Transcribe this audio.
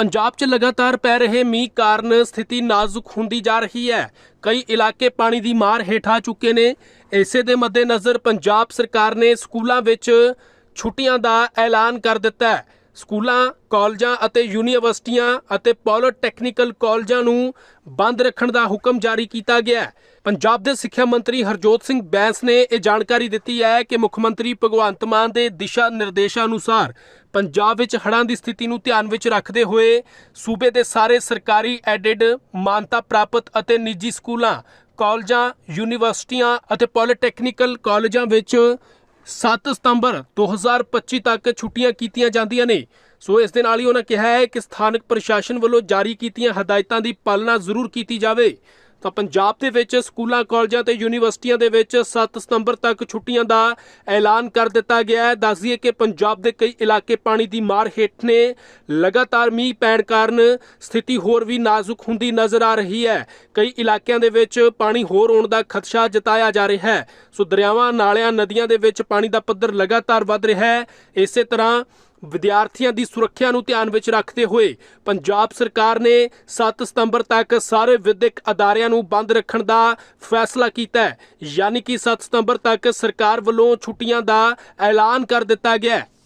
ਪੰਜਾਬ 'ਚ ਲਗਾਤਾਰ ਪੈ ਰਹੇ ਮੀਂਹ ਕਾਰਨ ਸਥਿਤੀ ਨਾਜ਼ੁਕ ਹੁੰਦੀ ਜਾ ਰਹੀ ਹੈ। ਕਈ ਇਲਾਕੇ ਪਾਣੀ ਦੀ ਮਾਰ ਹੇਠ ਆ ਚੁੱਕੇ ਨੇ। ਇਸੇ ਦੇ ਮੱਦੇਨਜ਼ਰ ਪੰਜਾਬ ਸਰਕਾਰ ਨੇ ਸਕੂਲਾਂ ਵਿੱਚ ਛੁੱਟੀਆਂ ਦਾ ਐਲਾਨ ਕਰ ਦਿੱਤਾ ਹੈ। ਸਕੂਲਾਂ, ਕਾਲਜਾਂ ਅਤੇ ਯੂਨੀਵਰਸਿਟੀਆਂ ਅਤੇ ਪੋਲੀਟੈਕਨੀਕਲ ਕਾਲਜਾਂ ਨੂੰ ਬੰਦ ਰੱਖਣ ਦਾ ਹੁਕਮ ਜਾਰੀ ਕੀਤਾ ਗਿਆ ਹੈ। ਪੰਜਾਬ ਦੇ ਸਿੱਖਿਆ ਮੰਤਰੀ ਹਰਜੋਤ ਸਿੰਘ ਬੈਂਸ ਨੇ ਇਹ ਜਾਣਕਾਰੀ ਦਿੱਤੀ ਹੈ ਕਿ ਮੁੱਖ ਮੰਤਰੀ ਭਗਵੰਤ ਮਾਨ ਦੇ ਦਿਸ਼ਾ ਨਿਰਦੇਸ਼ਾਂ ਅਨੁਸਾਰ ਪੰਜਾਬ ਵਿੱਚ ਹੜ੍ਹਾਂ ਦੀ ਸਥਿਤੀ ਨੂੰ ਧਿਆਨ ਵਿੱਚ ਰੱਖਦੇ ਹੋਏ ਸੂਬੇ ਦੇ ਸਾਰੇ ਸਰਕਾਰੀ ਐਡਿਡ, ਮਾਨਤਾ ਪ੍ਰਾਪਤ ਅਤੇ ਨਿੱਜੀ ਸਕੂਲਾਂ, ਕਾਲਜਾਂ, ਯੂਨੀਵਰਸਿਟੀਆਂ ਅਤੇ ਪੋਲੀਟੈਕਨੀਕਲ ਕਾਲਜਾਂ ਵਿੱਚ 7 ਸਤੰਬਰ 2025 ਤੱਕ ਛੁੱਟੀਆਂ ਕੀਤੀਆਂ ਜਾਂਦੀਆਂ ਨੇ। ਸੋ ਇਸ ਦੇ ਨਾਲ ਹੀ ਉਹਨਾਂ ਕਿਹਾ ਹੈ ਕਿ ਸਥਾਨਕ ਪ੍ਰਸ਼ਾਸਨ ਵੱਲੋਂ ਜਾਰੀ ਕੀਤੀਆਂ ਹਦਾਇਤਾਂ ਦੀ ਪਾਲਣਾ ਜ਼ਰੂਰ ਕੀਤੀ ਜਾਵੇ। ਤਾਂ ਪੰਜਾਬ ਦੇ ਵਿੱਚ ਸਕੂਲਾਂ, ਕਾਲਜਾਂ ਤੇ ਯੂਨੀਵਰਸਿਟੀਆਂ ਦੇ ਵਿੱਚ 7 ਸਤੰਬਰ ਤੱਕ ਛੁੱਟੀਆਂ ਦਾ ਐਲਾਨ ਕਰ ਦਿੱਤਾ ਗਿਆ ਹੈ। ਦੱਸ ਦਈਏ ਕਿ ਪੰਜਾਬ ਦੇ ਕਈ ਇਲਾਕੇ ਪਾਣੀ ਦੀ ਮਾਰ ਹੇਠ ਨੇ। ਲਗਾਤਾਰ ਮੀਂਹ ਪੈਣ ਕਾਰਨ ਸਥਿਤੀ ਹੋਰ ਵੀ ਨਾਜ਼ੁਕ ਹੁੰਦੀ ਨਜ਼ਰ ਆ ਰਹੀ ਹੈ। ਕਈ ਇਲਾਕਿਆਂ ਦੇ ਵਿੱਚ ਪਾਣੀ ਹੋਰ ਆਉਣ ਦਾ ਖਦਸ਼ਾ ਜਤਾਇਆ ਜਾ ਰਿਹਾ ਹੈ। ਸੋ ਦਰਿਆਵਾਂ, ਨਾਲਿਆਂ, ਨਦੀਆਂ ਦੇ ਵਿੱਚ ਪਾਣੀ ਦਾ ਪੱਧਰ ਲਗਾਤਾਰ ਵੱਧ ਰਿਹਾ ਹੈ। ਇਸੇ ਤਰ੍ਹਾਂ ਵਿਦਿਆਰਥੀਆਂ ਦੀ ਸੁਰੱਖਿਆ ਨੂੰ ਧਿਆਨ ਵਿੱਚ ਰੱਖਦੇ ਹੋਏ ਪੰਜਾਬ ਸਰਕਾਰ ਨੇ 7 ਸਤੰਬਰ ਤੱਕ ਸਾਰੇ ਵਿਦਿਅਕ ਅਦਾਰਿਆਂ ਨੂੰ ਬੰਦ ਰੱਖਣ ਦਾ ਫੈਸਲਾ ਕੀਤਾ ਹੈ। ਯਾਨੀ ਕਿ 7 ਸਤੰਬਰ ਤੱਕ ਸਰਕਾਰ ਵੱਲੋਂ ਛੁੱਟੀਆਂ ਦਾ ਐਲਾਨ ਕਰ ਦਿੱਤਾ ਗਿਆ ਹੈ।